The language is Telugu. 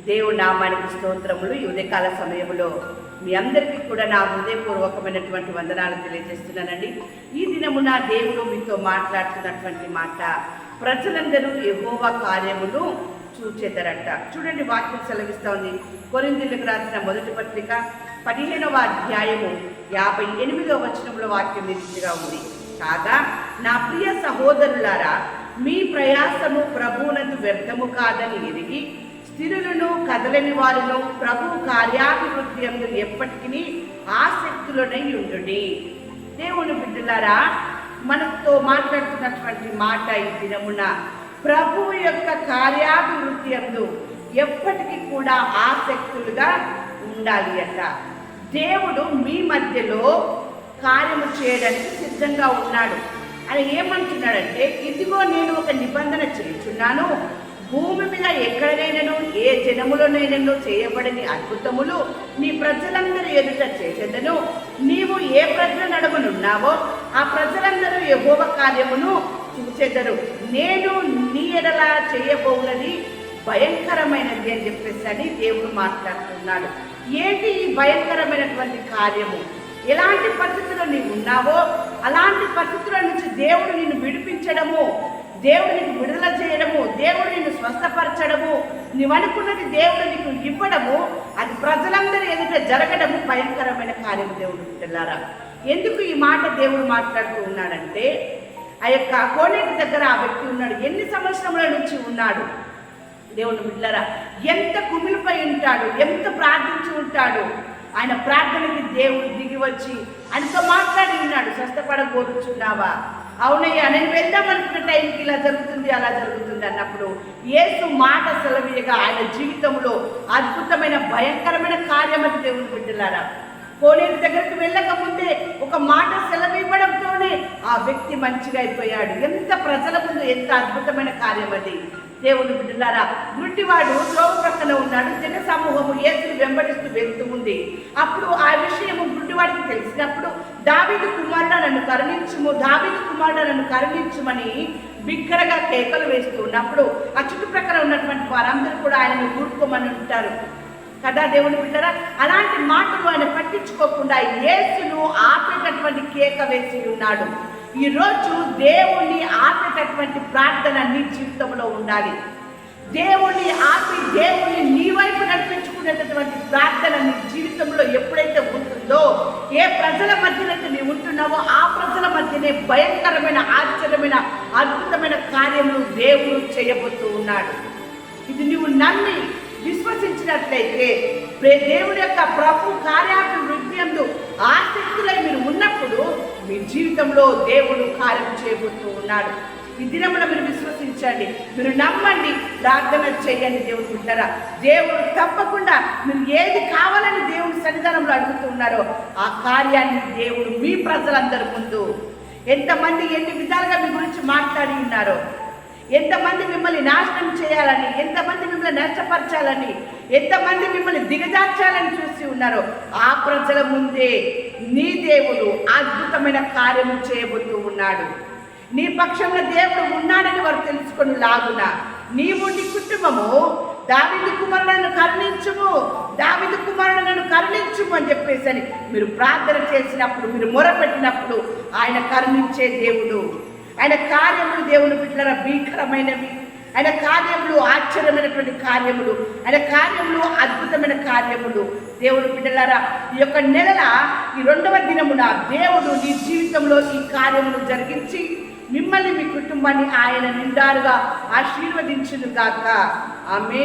దేవుడు నామానికి స్తోత్రములు. ఈ ఉదయకాల సమయంలో మీ అందరికీ కూడా నా హృదయపూర్వకమైనటువంటి వందనాలు తెలియజేస్తున్నానండి. ఈ దినమున దేవుడు మీతో మాట్లాడుతున్నటువంటి మాట ప్రజలందరూ ఎహోవ కార్యములు చూచేదరట. చూడండి వాక్యం సెలవిస్తా ఉంది. కొరిందులకు రాసిన మొదటి పత్రిక పదిహేనవ అధ్యాయము యాభై ఎనిమిదవ వచనంలో వాక్యం నిలిచిగా ఉంది. కాగా నా ప్రియ సహోదరులారా మీ ప్రయాసము ప్రభువునందు వ్యర్థము కాదని ఎరిగి స్థిరులను కదలని వారిలో ప్రభు కార్యాభివృద్ధి అందు ఎప్పటికీ ఆసక్తులనై ఉండుడి. దేవుని బిడ్డలారా మనతో మాట్లాడుతున్నటువంటి మాట ఈ దినమున ప్రభు యొక్క కార్యాభివృద్ధి అందు ఎప్పటికీ కూడా ఆసక్తులుగా ఉండాలి అట. దేవుడు మీ మధ్యలో కార్యము చేయడానికి సిద్ధంగా ఉన్నాడు. ఆయన ఏమంటున్నాడంటే ఇదిగో నేను ఒక నిబంధన చేస్తున్నాను భూమి మీద ఎక్కడనైనను ఏ జనములోనైనాను చేయబడని అద్భుతములు నీ ప్రజలందరూ ఎదుట చేసేదను. నీవు ఏ ప్రజల నడుమనున్నావో ఆ ప్రజలందరూ యెహోవ కార్యమును చూచెదరు. నేను నీ ఎడలా చేయబోనది భయంకరమైనది అని చెప్పేసి అని దేవుడు మాట్లాడుతున్నాడు. ఏంటి ఈ భయంకరమైనటువంటి కార్యము? ఎలాంటి పరిస్థితుల్లో నీవు ఉన్నావో అలాంటి పరిస్థితుల నుంచి దేవుడు నిన్ను విడిపించడము దేవుడిని విడుదల చేయడము దేవుడిని నిన్ను స్వస్థపరచడము నువ్వు అనుకున్నది దేవుడు నీకు ఇవ్వడము అది ప్రజలందరూ ఎదుట జరగడము భయంకరమైన కార్యం దేవుడు పిల్లారా ఎందుకు ఈ మాట దేవుడు మాట్లాడుతూ ఉన్నాడంటే ఆ యొక్క కోనేటి దగ్గర ఆ వ్యక్తి ఉన్నాడు ఎన్ని సంవత్సరముల నుంచి ఉన్నాడు? దేవుని బిడ్డరా ఎంత కుమిలిపై ఉంటాడు ఎంత ప్రార్థించి ఉంటాడు? ఆయన ప్రార్థనకి దేవుడు దిగి వచ్చి ఆయనతో మాట్లాడి ఉన్నాడు స్వస్థపడబోతున్నావా? అవునయ్యా నేను వెళ్దాం అనుకున్న టైంకి ఇలా జరుగుతుంది అలా జరుగుతుంది అన్నప్పుడు ఏసు మాట సెలవీయగా ఆయన జీవితంలో అద్భుతమైన భయంకరమైన కార్యం అది దేవుని బిడ్డలారా. కోనేరు దగ్గరకు వెళ్ళకముందే ఒక మాట సెలవివ్వడంతోనే ఆ వ్యక్తి మంచిగా అయిపోయాడు. ఎంత ప్రజల ముందు ఎంత అద్భుతమైన కార్యం అది. దేవుని బిడ్డలారా గుడ్డివాడు త్రోవ ప్రక్కన ఉన్నాడు జన సమూహము యేసును వెంబడిస్తూ వెళ్తూ ఉంది. అప్పుడు ఆ విషయము గుడ్డివాడికి తెలిసినప్పుడు దావిదు కుమారుడు నన్ను కరుణించుము దావిదు కుమారుడు నన్ను కరుణించుమని బిగ్గరగా కేకలు వేస్తూ ఉన్నప్పుడు ఆ చుట్టుప్రక్కల ఉన్నటువంటి వారందరూ కూడా ఆయనను ఊరుకోమని ఉంటారు కదా దేవుని బిడ్డరా అలాంటి మాటలు ఆయన పట్టించుకోకుండా యేసును ఆపేటటువంటి కేక వేసి ఉన్నాడు. ఈరోజు దేవుణ్ణి ఆపేటటువంటి ప్రార్థన నీ జీవితంలో ఉండాలి. దేవుణ్ణి ఆపి దేవుణ్ణి నీ వైపు నడిపించుకునేటటువంటి ప్రార్థన నీ జీవితంలో ఎప్పుడైతే ఉంటుందో ఏ ప్రజల మధ్యనైతే నీవు ఉంటున్నావో ఆ ప్రజల మధ్యనే భయంకరమైన ఆశ్చర్యమైన అద్భుతమైన కార్యములు దేవుడు చేయబోతూ ఉన్నాడు. ఇది నువ్వు నమ్మి విశ్వసించినట్లయితే దేవుడి యొక్క ప్రభు కార్య జీవితంలో దేవుడు కార్యం చేయబోతూ ఉన్నాడు. ఈ దినమున మీరు విశ్వసించండి. మీరు నమ్మండి ప్రార్థన చేయండి దేవుడు ఉంటారా దేవుడు తప్పకుండా మీరు ఏది కావాలని దేవుడి సన్నిధానంలో అడుగుతున్నారో ఆ కార్యాన్ని దేవుడు మీ ప్రజలందరి ముందు ఎంతమంది ఎన్ని విధాలుగా మీ గురించి మాట్లాడి ఉన్నారో ఎంతమంది మిమ్మల్ని నాశనం చేయాలని ఎంతమంది మిమ్మల్ని నష్టపరచాలని ఎంతమంది మిమ్మల్ని దిగజార్చాలని చూసి ఉన్నారో ఆ ప్రజల ముందే నీ దేవుడు అద్భుతమైన కార్యము చేయబోతూ ఉన్నాడు. నీ పక్షంలో దేవుడు ఉన్నాడని వారు తెలుసుకొని లాగున నీవు నీ కుటుంబము దావిదు కుమారులను కరుణించుము దావిదు కుమారులను కరుణించుము అని చెప్పేసి అని మీరు ప్రార్థన చేసినప్పుడు మీరు మొరపెట్టినప్పుడు ఆయన కరుణించే దేవుడు. ఆయన కార్యములు దేవుని బిడ్డల భీకరమైనవి. ఆయన కార్యములు ఆశ్చర్యమైనటువంటి కార్యములు. ఆయన కార్యములు అద్భుతమైన కార్యములు. దేవుని బిడ్డలారా ఈ యొక్క నెలల ఈ రెండవ దినమున దేవుడు నీ జీవితంలో ఈ కార్యములు జరిగించి మిమ్మల్ని మీ కుటుంబాన్ని ఆయన నిండారుగా ఆశీర్వదించును గాక ఆమె